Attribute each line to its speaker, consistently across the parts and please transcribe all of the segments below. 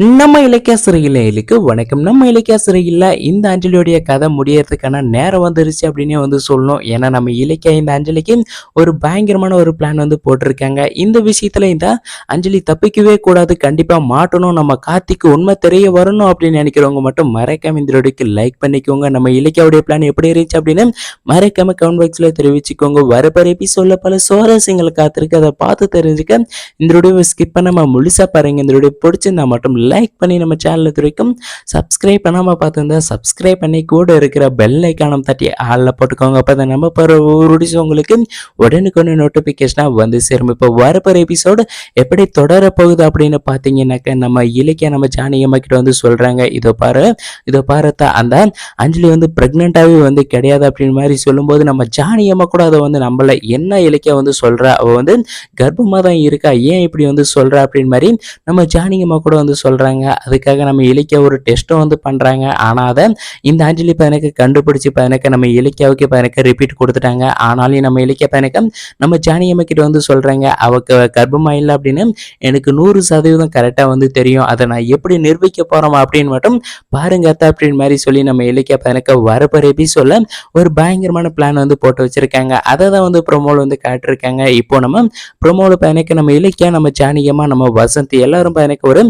Speaker 1: நம்ம இலக்கிய சிறையிலுக்கு வணக்கம். நம்ம இலக்கிய சிறையில் இந்த அஞ்சலியோடைய கதை முடியறதுக்கான நேரம் வந்துருச்சு அப்படின்னே வந்து சொல்லணும். ஏன்னா நம்ம இலக்கிய இந்த அஞ்சலிக்கு ஒரு பயங்கரமான ஒரு பிளான் வந்து போட்டிருக்காங்க. இந்த விஷயத்துல இந்த அஞ்சலி தப்பிக்கவே கூடாது. கண்டிப்பா மாட்டணும். நம்ம கார்த்திக்கு உண்மை தெரிய வரணும் அப்படின்னு நினைக்கிறவங்க மட்டும் மறைக்காம இந்த வீடியோக்கு லைக் பண்ணிக்கோங்க. நம்ம இலக்கியாவுடைய பிளான் எப்படி இருந்துச்சு அப்படின்னு மறைக்காம கமெண்ட் பாக்ஸ்ல தெரிவிச்சுக்கோங்க. வரப்போற சொல்ல பல சுவாரஸ்யங்கள் காத்திருக்கு. அதை பார்த்து தெரிஞ்சுக்க இந்த வீடியோவை ஸ்கிப் பண்ணாம முழுசா பாருங்க. இந்த வீடியோ பிடிச்சிருந்தா மட்டும் லைக் பண்ணி நம்ம சேனல் வரைக்கும் சப்ஸ்கிரைப் பண்ணாமல் பார்த்துருந்தா சப்ஸ்கிரைப் பண்ணி கூட இருக்கிற பெல் ஐக்கானம் தட்டி ஆளில் போட்டுக்கோங்க. அப்போ தான் நம்ம போகிற ஒரு வீடியோஸ் உங்களுக்கு உடனுக்குன்னு நோட்டிஃபிகேஷனாக வந்து சேரும். இப்போ வரப்போகிற எபிசோடு எப்படி தொடரப்போகுது அப்படின்னு பார்த்தீங்கன்னாக்க நம்ம இலக்கிய நம்ம ஜானகி அம்மா கிட்ட வந்து சொல்கிறாங்க இதோ பாரு இதோ பாருத்தா அந்த அஞ்சலி வந்து ப்ரெக்னெண்ட்டாகவே வந்து கிடையாது அப்படின்னு மாதிரி சொல்லும்போது நம்ம ஜானியம்மா கூட அதை வந்து நம்மளை என்ன இலக்கிய வந்து சொல்கிறா அவள் வந்து கர்ப்பமாக தான் இருக்கா. ஏன் இப்படி வந்து சொல்கிறா அப்படின்னு மாதிரி நம்ம ஜானியம்மா கூட வந்து சொல்கிறாங்க அதுக்காக நம்ம இலக்கிய ஒரு டெஸ்ட்டும் வந்து பண்ணுறாங்க ஆனால் அதை இந்த அஞ்சலி பையனுக்கு கண்டுபிடிச்சி பையனுக்கு நம்ம இலக்கியாவுக்கு பையனுக்கு ரிப்பீட் கொடுத்துட்டாங்க. ஆனாலும் நம்ம இலக்கிய பையனுக்கு நம்ம ஜானகியம்மா கிட்ட வந்து சொல்கிறாங்க அவக்கு கர்ப்பமாக இல்லை அப்படின்னு. எனக்கு நூறு சதவீதம் கரெக்டாக வந்து தெரியும். அதை நான் எப்படி நிரூபிக்க போகிறோம் அப்படின்னு மட்டும் பாருங்க அத்தா அப்படின்னு மாதிரி சொல்லி நம்ம இலக்கிய பையனுக்கு வரப்போகிற எபிசோடில் ஒரு பயங்கரமான பிளான் வந்து போட்டு வச்சுருக்காங்க. அதை தான் வந்து ப்ரொமோவில் வந்து காட்டிருக்காங்க. இப்போ நம்ம ப்ரொமோவில் பையனுக்கு நம்ம இலக்கியா நம்ம ஜானியமாக நம்ம வசந்தி எல்லாரும் பையனுக்கு ஒரு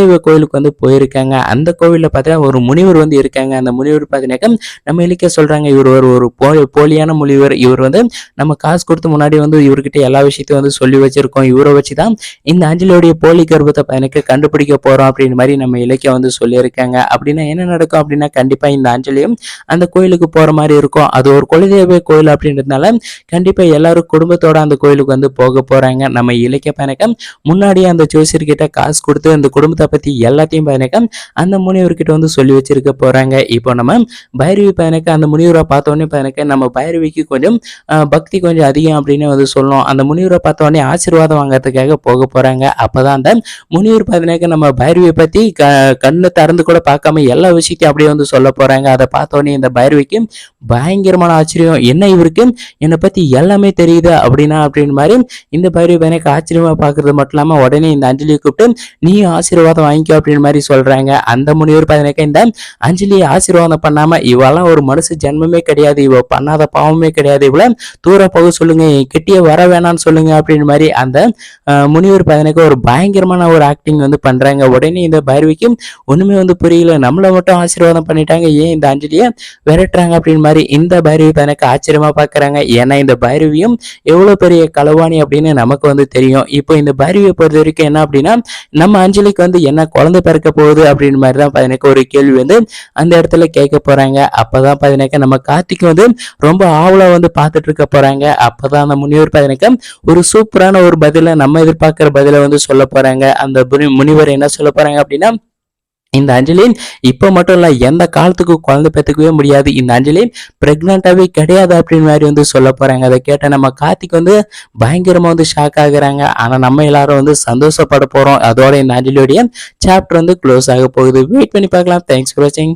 Speaker 1: குலதெய்வ கோயிலுக்கு வந்து போயிருக்காங்க. அந்த கோவிலில் பார்த்தீங்கன்னா ஒரு முனிவர் வந்து இருக்காங்க. அந்த முனிவர் பார்த்தீங்கன்னாக்கா நம்ம இலக்கிய சொல்கிறாங்க இவர் ஒரு ஒரு போலியான முனிவர். இவர் வந்து நம்ம காசு கொடுத்து முன்னாடி வந்து இவர்கிட்ட எல்லா விஷயத்தையும் வந்து சொல்லி வச்சிருக்கோம். இவரை வச்சு தான் இந்த அஞ்சலியோடைய போலி கர்ப்பத்தை பையனுக்கு கண்டுபிடிக்க போகிறோம் அப்படின்னு மாதிரி நம்ம இலக்கியம் வந்து சொல்லியிருக்காங்க. அப்படின்னா என்ன நடக்கும் அப்படின்னா கண்டிப்பாக இந்த அஞ்சலியும் அந்த கோயிலுக்கு போகிற மாதிரி இருக்கும். அது ஒரு குலதெய்வ கோயில் அப்படின்றதுனால கண்டிப்பாக எல்லாரும் குடும்பத்தோட அந்த கோயிலுக்கு வந்து போக போகிறாங்க நம்ம இலக்கிய பயணக்கம் முன்னாடியே அந்த ஜோசியர்கிட்ட காசு கொடுத்து அந்த குடும்பத்தை பற்றி எல்லாத்தையும் பையனுக்கு அந்த முனிவர்கிட்ட வந்து சொல்லி வச்சிருக்க போகிறாங்க இப்போ நம்ம பைரவி பையனுக்கு அந்த முனிவரை பார்த்தோன்னே பையனுக்கு நம்ம பைரவிக்கு கொஞ்சம் பக்தி கொஞ்சம் அதிகம் அப்படின்னு வந்து சொல்லணும். அந்த முனிவரை பார்த்த உடனே ஆசீர்வாதம் வாங்குறதுக்காக போக போகிறாங்க அப்போ தான் அந்த முனிவர் பையனுக்கு நம்ம பைரவியை பற்றி க கண்ணு திறந்து கூட பார்க்காம எல்லா விஷயத்தையும் அப்படியே வந்து சொல்ல போகிறாங்க அதை பார்த்த உடனே இந்த பைரவிக்கு பயங்கரமான ஆச்சரியம். என்ன இவருக்கு? என்னை பற்றி எல்லாமே தெரியுது அப்படின்னா அப்படின்னு மாதிரி இந்த பைரவி பையனுக்கு ஆச்சரியமாக பார்க்கறது மட்டும் இல்லாமல் உடனே இந்த அஞ்சலியை கூப்பிட்டு நீ ஆசீர்வாதம் வாங்கிக்கோ அப்படின்னு மாதிரி சொல்றாங்க. அந்த முனிவர் பார்த்தீங்கன்னாக்கா இந்த அஞ்சலியை ஆசீர்வாதம் பண்ணாம இவெல்லாம் ஒரு மனுஷ ஜென்மமே கிடையாது. இவ பண்ணாத பாவமே கிடையாது. இவ்வளவு தூரம் போக சொல்லுங்க என் கிட்டயே வர வேணாம்னு சொல்லுங்க அப்படின்னு மாதிரி அந்த முனிவர் பையனுக்கு ஒரு பயங்கரமான ஒரு ஆக்டிங் வந்து பண்றாங்க. உடனே இந்த பைரவிக்கும் ஒண்ணுமே வந்து புரியல. நம்மள மட்டும் ஆசீர்வாதம் பண்ணிட்டாங்க. ஏன் இந்த அஞ்சலியை விரட்டுறாங்க அப்படின்னு மாதிரி இந்த பைரவி பையனுக்கு ஆச்சரியமா பாக்குறாங்க. ஏன்னா இந்த பைரவியும் எவ்வளவு பெரிய களவாணி அப்படின்னு நமக்கு வந்து தெரியும். இப்போ இந்த பைரவியை பொறுத்த வரைக்கும் என்ன அப்படின்னா நம்ம அஞ்சலிக்கு வந்து என்ன குழந்தை பிறக்க போகுது அப்படின்னு மாதிரி தான் பார்த்தீங்கன்னா ஒரு கேள்வி வந்து அந்த இடத்துல கேட்க போறாங்க. அப்பதான் பதினக்க நம்ம கார்த்திக் வந்து ரொம்ப ஆவலா வந்து பார்த்துட்டு இருக்க போறாங்க. அப்பதான் அந்த முனிவர் பதினக்க ஒரு சூப்பரான ஒரு பதிலை நம்ம எதிர்பார்க்குற பதில வந்து சொல்ல போறாங்க. அந்த முனி- முனிவர் என்ன சொல்ல போறாங்க அப்படின்னா இந்த அஞ்சலின் இப்போ மட்டும் இல்லை எந்த காலத்துக்கு குழந்தை பெற்றுக்கவே முடியாது? இந்த அஞ்சலின் ப்ரெக்னெண்ட்டாகவே கிடையாது அப்படின்னு மாதிரி வந்து சொல்ல போகிறாங்க அதை கேட்டால் நம்ம கார்த்திக் வந்து பயங்கரமாக வந்து ஷாக் ஆகுறாங்க. ஆனால் நம்ம எல்லாரும் வந்து சந்தோஷப்பட போகிறோம் அதோட இந்த அஞ்சலியோடைய சாப்டர் வந்து க்ளோஸ் ஆக போகுது. வெயிட் பண்ணி பார்க்கலாம். தேங்க்ஸ் ஃபார் வாட்சிங்